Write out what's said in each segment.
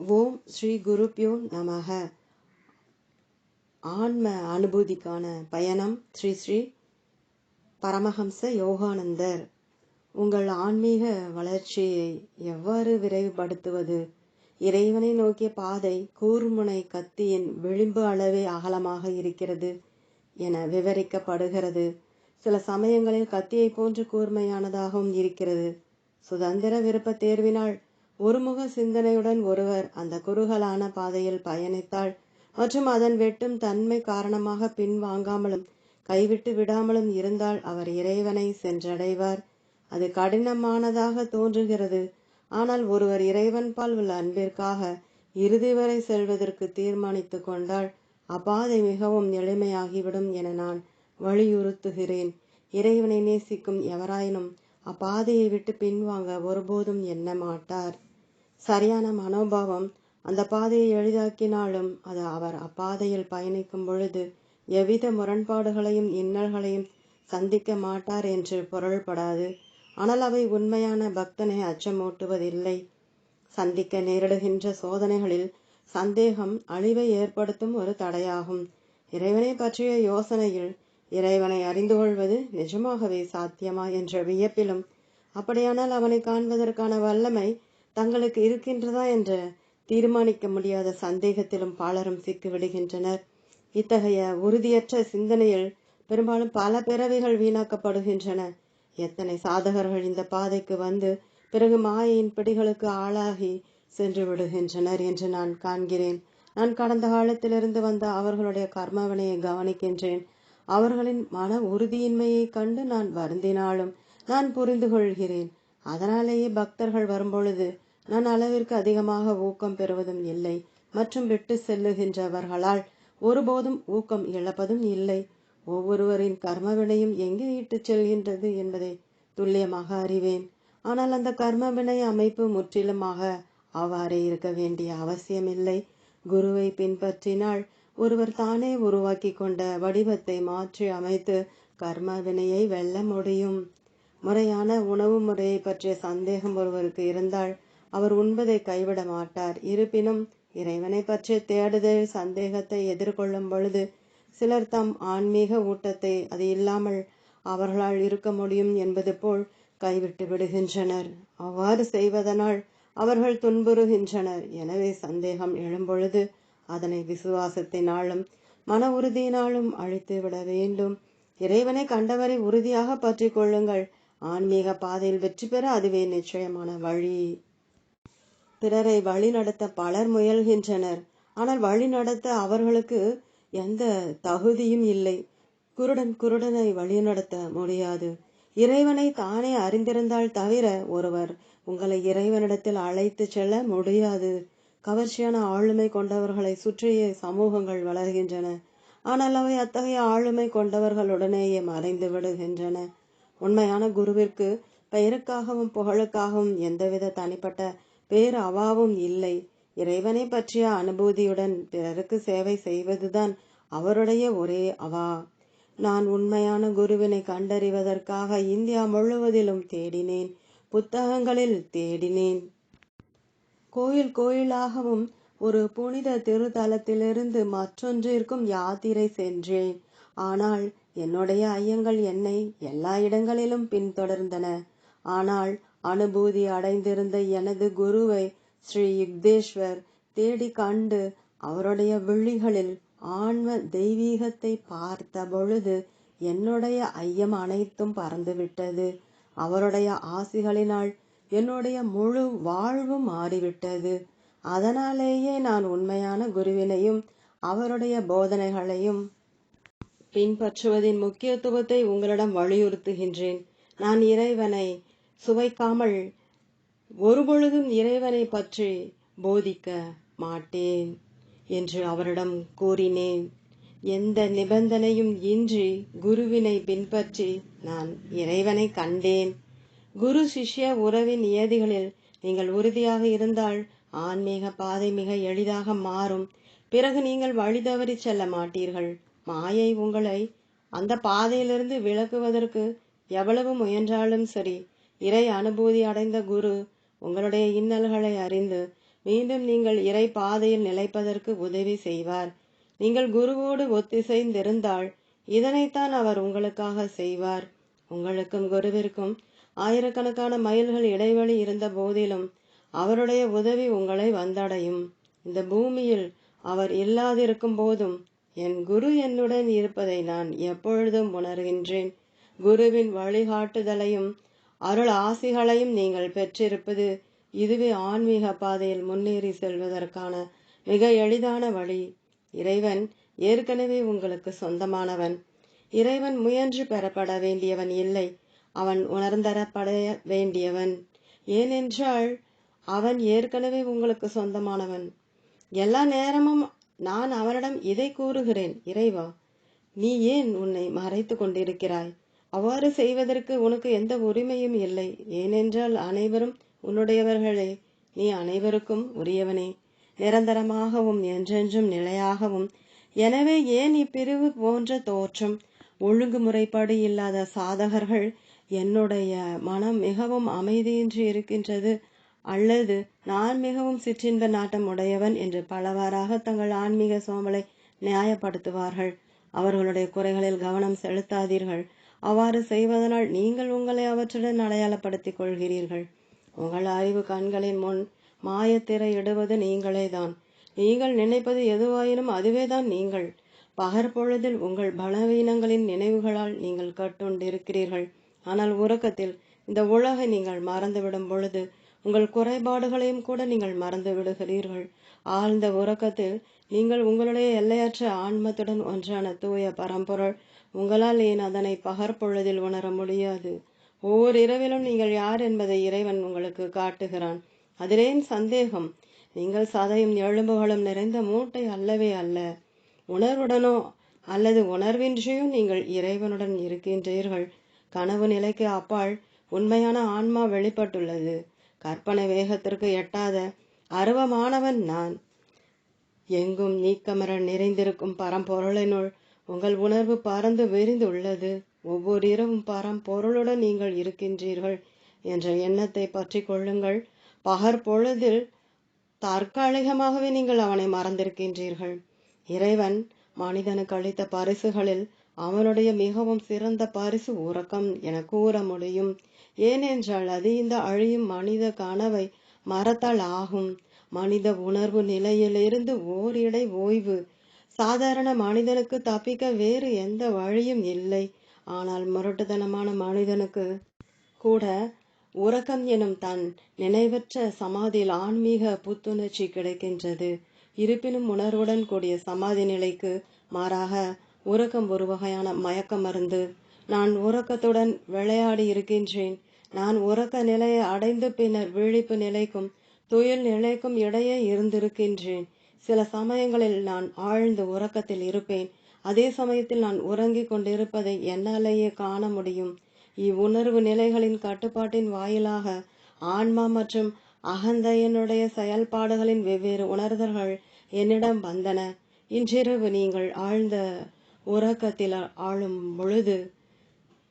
ஓம் ஸ்ரீ குருப்யோ நமக ஆன்ம அனுபூதிக்கான பயணம் ஸ்ரீ ஸ்ரீ பரமஹம்ச யோகானந்தர். உங்கள் ஆன்மீக வளர்ச்சியை எவ்வாறு விரைவுபடுத்துவது? இறைவனை நோக்கிய பாதை கூர்முனை கத்தியின் விளிம்பு அளவே அகலமாக இருக்கிறது என விவரிக்கப்படுகிறது. சில சமயங்களில் கத்தியை போன்று கூர்மையானதாகவும் இருக்கிறது. சுதந்திர விருப்ப தேர்வினால் ஒருமுக சிந்தனையுடன் ஒருவர் அந்த குறுகலான பாதையில் பயணித்தால் மற்றும் அதன் வெட்டும் தன்மை காரணமாக பின்வாங்காமலும் கைவிட்டு விடாமலும் இருந்தால் அவர் இறைவனை சென்றடைவார். அது கடினமானதாக தோன்றுகிறது. ஆனால் ஒருவர் இறைவன் பால் உள்ள அன்பிற்காக இறுதி வரை செல்வதற்கு தீர்மானித்து கொண்டால் அப்பாதை மிகவும் எளிமையாகிவிடும் என நான் வலியுறுத்துகிறேன். இறைவனை நேசிக்கும் எவராயினும் அப்பாதையை விட்டு பின்வாங்க ஒருபோதும் எண்ண மாட்டார். சரியான மனோபாவம் அந்த பாதையை எளிதாக்கினாலும் அது அவர் அப்பாதையில் பயணிக்கும் பொழுது எவ்வித முரண்பாடுகளையும் இன்னல்களையும் சந்திக்க மாட்டார் என்று பொருள்படாது. ஆனால் அவை உண்மையான பக்தனை அச்சமூட்டுவதில்லை. சந்திக்க நேரிடுகின்ற சோதனைகளில் சந்தேகம் அழிவை ஏற்படுத்தும் ஒரு தடையாகும். இறைவனை பற்றிய யோசனையில் இறைவனை அறிந்து கொள்வது நிஜமாகவே சாத்தியமா என்ற வியப்பிலும் அப்படியானால் அவனை காண்பதற்கான வல்லமை தங்களுக்கு இருக்கின்றதா என்ற தீர்மானிக்க முடியாத சந்தேகத்திலும் பலரும் சிக்கிவிடுகின்றனர் இத்தகைய உறுதியற்ற சிந்தனையில் பெரும்பாலும் பல பிறவிகள் வீணாக்கப்படுகின்றன. எத்தனை சாதகர்கள் இந்த பாதைக்கு வந்து பிறகு மாயையின் பிடிகளுக்கு ஆளாகி சென்று விடுகின்றனர் என்று நான் காண்கிறேன். நான் கடந்த காலத்திலிருந்து வந்த அவர்களுடைய கர்மவினையை கவனிக்கின்றேன். அவர்களின் மன உறுதியின்மையைக் கண்டு நான் வருந்தினாலும் நான் புரிந்து கொள்கிறேன். அதனாலேயே பக்தர்கள் வரும்பொழுது நான் அளவிற்கு அதிகமாக ஊக்கம் பெறுவதும் இல்லை மற்றும் விட்டு செல்லுகின்றவர்களால் ஒருபோதும் ஊக்கம் இழப்பதும் இல்லை. ஒவ்வொருவரின் கர்மவினையும் எங்கே இட்டுச் செல்கின்றது என்பதை துல்லியமாக அறிவேன். ஆனால் அந்த கர்மவினை அமைப்பு முற்றிலுமாக அவ்வாறே இருக்க வேண்டிய அவசியமில்லை. குருவை பின்பற்றினால் ஒருவர் தானே உருவாக்கி கொண்ட வடிவத்தை மாற்றி அமைத்து கர்ம வினையை வெல்ல முடியும். முறையான உணவு முறையை பற்றிய சந்தேகம் ஒருவருக்கு இருந்தால் அவர் உண்பதை கைவிட மாட்டார். இருப்பினும் இறைவனை பற்றிய தேடுதல் சந்தேகத்தை எதிர்கொள்ளும் பொழுது சிலர் தம் ஆன்மீக ஊட்டத்தை அது இல்லாமல் அவர்களால் இருக்க முடியும் என்பது போல் கைவிட்டு விடுகின்றனர். அவ்வாறு செய்வதனால் அவர்கள் துன்புறுகின்றனர். எனவே சந்தேகம் எழும்பொழுது அதனை விசுவாசத்தினாலும் மன உறுதியினாலும் அழித்து விட வேண்டும். இறைவனை கண்டவரை உறுதியாக பற்றி கொள்ளுங்கள். ஆன்மீக பாதையில் வெற்றி பெற அதுவே நிச்சயமான வழி. பிறரை வழி நடத்த பலர் முயல்கின்றனர். ஆனால் வழி நடத்த அவர்களுக்கு எந்த தகுதியும் இல்லை. குருடன் குருடனை வழிநடத்த முடியாது. இறைவனை தானே அறிந்திருந்தால் தவிர ஒருவர் உங்களை இறைவனிடத்தில் அழைத்து செல்ல முடியாது. கவர்ச்சியான ஆளுமை கொண்டவர்களை சுற்றியே சமூகங்கள் வளர்கின்றன. ஆனால் அவை அத்தகைய ஆளுமை கொண்டவர்களுடனேயே மறைந்து விடுகின்றன. உண்மையான குருவிற்கு பெயருக்காகவும் புகழுக்காகவும் எந்தவித தனிப்பட்ட பேர் அவாவும் இல்லை. இறைவனை பற்றிய அனுபூதியுடன் பிறருக்கு சேவை செய்வதுதான் அவருடைய ஒரே அவா. நான் உண்மையான குருவினை கண்டறிவதற்காக இந்தியா முழுவதிலும் தேடினேன். புத்தகங்களில் தேடினேன். கோயில் கோயிலாகவும் ஒரு புனித திருத்தலத்திலிருந்து மற்றொன்றிற்கும் யாத்திரை சென்றேன். ஆனால் என்னுடைய ஐயங்கள் என்னை எல்லா இடங்களிலும் பின்தொடர்ந்தன. ஆனால் அனுபூதி அடைந்திருந்த எனது குருவை ஸ்ரீ யுக்தேஸ்வர் தேடி கண்டு அவருடைய விழிகளில் ஆன்ம தெய்வீகத்தை பார்த்த பொழுது என்னுடைய ஐயம் அனைத்தும் பறந்துவிட்டது. அவருடைய ஆசிகளினால் என்னுடைய முழு வாழ்வும் மாறிவிட்டது. அதனாலேயே நான் உண்மையான குருவினையும் அவருடைய போதனைகளையும் பின்பற்றுவதின் முக்கியத்துவத்தை உங்களிடம் வலியுறுத்துகின்றேன். நான் இறைவனை சுவைக்காமல் ஒருபொழுதும் இறைவனை பற்றி போதிக்க மாட்டேன் என்று அவரிடம் கூறினேன். எந்த நிபந்தனையும் இன்றி குருவினை பின்பற்றி நான் இறைவனை கண்டேன். குரு சிஷ்ய உறவின் நியதிகளில் நீங்கள் உறுதியாக இருந்தால் ஆன்மீக பாதை மிக எளிதாக மாறும். பிறகு நீங்கள் வழி தவறி செல்ல மாட்டீர்கள். மாயை உங்களை அந்த பாதையிலிருந்து விலக்குவதற்கு எவ்வளவு முயன்றாலும் சரி இறை அனுபூதி அடைந்த குரு உங்களுடைய இன்னல்களை அறிந்து மீண்டும் நீங்கள் இறை பாதையில் நிலைப்பதற்கு உதவி செய்வார். நீங்கள் குருவோடு ஒத்திசைந்திருந்தால் இதனைத்தான் அவர் உங்களுக்காக செய்வார். உங்களுக்கும் குருவிற்கும் ஆயிரக்கணக்கான மைல்கள் இடைவெளி இருந்த போதிலும் அவருடைய உதவி உங்களை வந்தடையும். இந்த பூமியில் அவர் இல்லாதிருக்கும் போதும் என் குரு என்னுடன் இருப்பதை நான் எப்பொழுதும் உணர்கின்றேன். குருவின் வழிகாட்டுதலையும் அருள் ஆசிகளையும் நீங்கள் பெற்றிருப்பது இதுவே ஆன்மீக பாதையில் முன்னேறி செல்வதற்கான மிக எளிதான வழி. இறைவன் ஏற்கனவே உங்களுக்கு சொந்தமானவன். இறைவன் முயன்று பெறப்பட வேண்டியவன் இல்லை. அவன் உணர்ந்தரப்பட வேண்டியவன். ஏனென்றால் அவன் ஏற்கனவே உங்களுக்கு சொந்தமானவன். எல்லா நேரமும் நான் அவனிடம் இதை கூறுகிறேன். இறைவா நீ ஏன் உன்னை மறைத்து கொண்டிருக்கிறாய்? அவ்வாறு செய்வதற்கு உனக்கு எந்த உரிமையும் இல்லை. ஏனென்றால் அனைவரும் உன்னுடையவர்களே. நீ அனைவருக்கும் உரியவனே. நிரந்தரமாகவும் என்றென்றும் நிலையாகவும். எனவே ஏன் இப்பிரிவு போன்ற தோற்றம்? ஒழுங்குமுறைப்பாடு இல்லாத சாதகர்கள் என்னுடைய மனம் மிகவும் அமைதியின்றி இருக்கின்றது. அல்லது நான் மிகவும் சிற்றின்ப நாட்டம் உடையவன் என்று பலவாறாக தங்கள் ஆன்மீக சோமலை நியாயப்படுத்துவார்கள். அவர்களுடைய குறைகளில் கவனம் செலுத்தாதீர்கள். அவ்வாறு செய்வதனால் நீங்கள் உங்களை அவற்றுடன் அடையாளப்படுத்திக் கொள்கிறீர்கள். உங்கள் அறிவு கண்களின் முன் மாயத்திரை இடுவது நீங்களே தான் நீங்கள் நினைப்பது எதுவாயினும் அதுவே தான் நீங்கள். பகற்பொழுதில் உங்கள் பலவீனங்களின் நினைவுகளால் நீங்கள் கட்டுண்டிருக்கிறீர்கள். ஆனால் உறக்கத்தில் இந்த உலகை நீங்கள் மறந்துவிடும் பொழுது உங்கள் குறைபாடுகளையும் கூட நீங்கள் மறந்து விடுகிறீர்கள். ஆழ்ந்த உறக்கத்தில் நீங்கள் உங்களுடைய எல்லையற்ற ஆன்மத்துடன் ஒன்றான தூய பரம்பொருள் உங்களால் ஏன் அதனை பகற்பொழுதில் உணர முடியாது? ஒவ்வொரு இரவிலும் நீங்கள் யார் என்பதை இறைவன் உங்களுக்கு காட்டுகிறான். அதிலேன் சந்தேகம்? நீங்கள் சதையும் எலும்புகளும் நிறைந்த மூட்டை அல்லவே அல்ல. உணர்வுடனோ அல்லது உணர்வின்றியும் நீங்கள் இறைவனுடன் இருக்கின்றீர்கள். கனவு நிலைக்கு அப்பால் உண்மையான ஆன்மா வெளிப்பட்டுள்ளது. கற்பனை வேகத்திற்கு எட்டாத அருவமானவன் நான். எங்கும் நீக்கமர நிறைந்திருக்கும் பரம்பொருளினுள் உங்கள் உணர்வு பறந்து விரிந்து உள்ளது ஒவ்வொரு இரவும் பரம்பொருளுடன் நீங்கள் இருக்கின்றீர்கள் என்ற எண்ணத்தை பற்றி கொள்ளுங்கள். பகற்பொழுதில் தற்காலிகமாகவே நீங்கள் அவனை மறந்திருக்கின்றீர்கள். இறைவன் மனிதனுக்கு அளித்த பரிசுகளில் அவனுடைய மிகவும் சிறந்த பரிசு உறக்கம். என கூற முடியும். ஏனென்றால் அது இந்த அழியும் மனித கனவை மறத்தால் ஆகும். மனித உணர்வு நிலையிலிருந்து ஓரிடை ஓய்வு. சாதாரண மனிதனுக்கு தப்பிக்க வேறு எந்த வழியும் இல்லை. ஆனால் முரட்டுத்தனமான மனிதனுக்கு கூட உறக்கம் எனும் தன் நினைவற்ற சமாதியில் ஆன்மீக புத்துணர்ச்சி கிடைக்கின்றது. இருப்பினும் உணர்வுடன் கூடிய சமாதி நிலைக்கு மாறாக உறக்கம் ஒரு வகையான மயக்க மருந்து. நான் உறக்கத்துடன் விளையாடி இருக்கின்றேன். நான் உறக்க நிலையை அடைந்து பின்னர் விழிப்பு நிலைக்கும் துயில் நிலைக்கும் இடையே இருந்திருக்கின்றேன். சில சமயங்களில் நான் ஆழ்ந்த உறக்கத்தில் இருப்பேன். அதே சமயத்தில் நான் உறங்கிக் கொண்டிருப்பதை என்னாலேயே காண முடியும். இவ்வுணர்வு நிலைகளின் கட்டுப்பாட்டின் வாயிலாக ஆன்மா மற்றும் அகந்தையனுடைய செயல்பாடுகளின் வெவ்வேறு உணர்தல்கள் என்னிடம் வந்தன. இன்றிரவு நீங்கள் ஆழ்ந்த உறக்கத்தில் ஆளும் பொழுது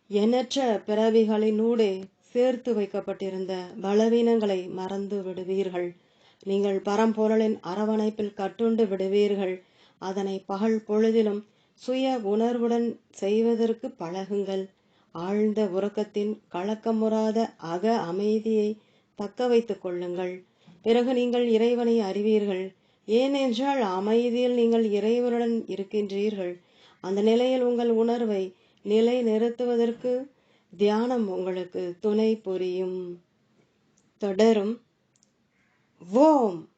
எண்ணற்ற பிறவிகளினூடே சேர்த்து வைக்கப்பட்டிருந்த பலவீனங்களை மறந்து விடுவீர்கள். நீங்கள் பரம்பொருளின் அரவணைப்பில் கட்டுண்டு விடுவீர்கள். அதனை பகல் பொழுதிலும் சுய உணர்வுடன் செய்வதற்கு பழகுங்கள். ஆழ்ந்த உறக்கத்தின் கலக்கமுறாத அக அமைதியை தக்க வைத்துக் கொள்ளுங்கள். பிறகு நீங்கள் இறைவனை அறிவீர்கள். ஏனென்றால் அமைதியில் நீங்கள் இறைவனுடன் இருக்கின்றீர்கள். அந்த நிலையில் உங்கள் உணர்வை நிலை நிறுத்துவதற்கு தியானம் உங்களுக்கு துணை புரியும். தொடரும். ஓம்.